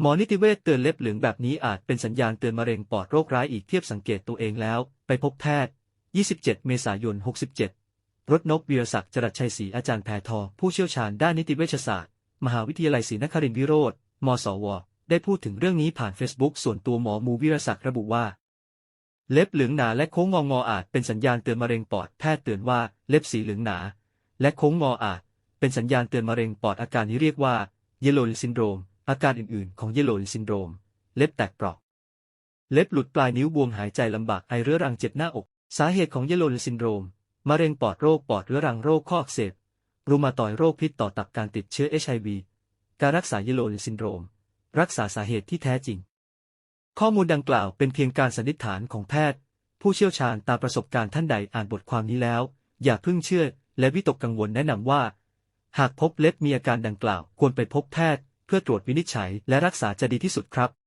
หมอนิติเวชเตือนเล็บเหลืองแบบนี้อาจเป็นสัญญาณเตือนมะเร็งปอดโรคร้ายอีกเทียบสังเกตตัวเองแล้ว ไปพบแพทย์ 27 เมษายน 67 รถนกวีรศักดิ์จรัสชัยศรีอาจารย์แพทย์ผู้เชี่ยวชาญด้านนิติเวชศาสตร์ มหาวิทยาลัยศรีนครินทร์วิโรธมศวได้พูดถึงเรื่องนี้ผ่านเฟซบุ๊กส่วนตัวหมอมูวีรศักดิ์ระบุว่า เล็บเหลืองหนาและโค้งงองออาจเป็นสัญญาณเตือนมะเร็งปอดแพทย์เตือนว่าเล็บสีเหลืองหนา และโค้งงออาจเป็นสัญญาณเตือนมะเร็งปอดอาการนี้เรียกว่าเยลโลนซินโดรม อาการอื่นๆ ของเยลโลนซินโดรม เล็บแตกเปราะ เล็บหลุดปลายนิ้วบวมหายใจลำบากไอเรื้อรังเจ็บหน้าอก สาเหตุของเยลโลนซินโดรม มะเร็งปอดโรคปอดเรื้อรังโรคข้ออักเสบ รูมาตอยโรคพิษต่อตับการติดเชื้อเอชไอวีการรักษาเยลโลนซินโดรม รักษาสาเหตุที่แท้จริง ข้อมูลดังกล่าวเป็นเพียงการสันนิษฐานของแพทย์ ผู้เชี่ยวชาญตามประสบการณ์ท่านใดอ่านบทความนี้แล้ว อย่าเพิ่งเชื่อ และวิตกกังวลแนะนำว่า หากพบเล็บมีอาการดังกล่าวควรไปพบแพทย์ เพื่อตรวจวินิจฉัยและรักษาจะดีที่สุดครับ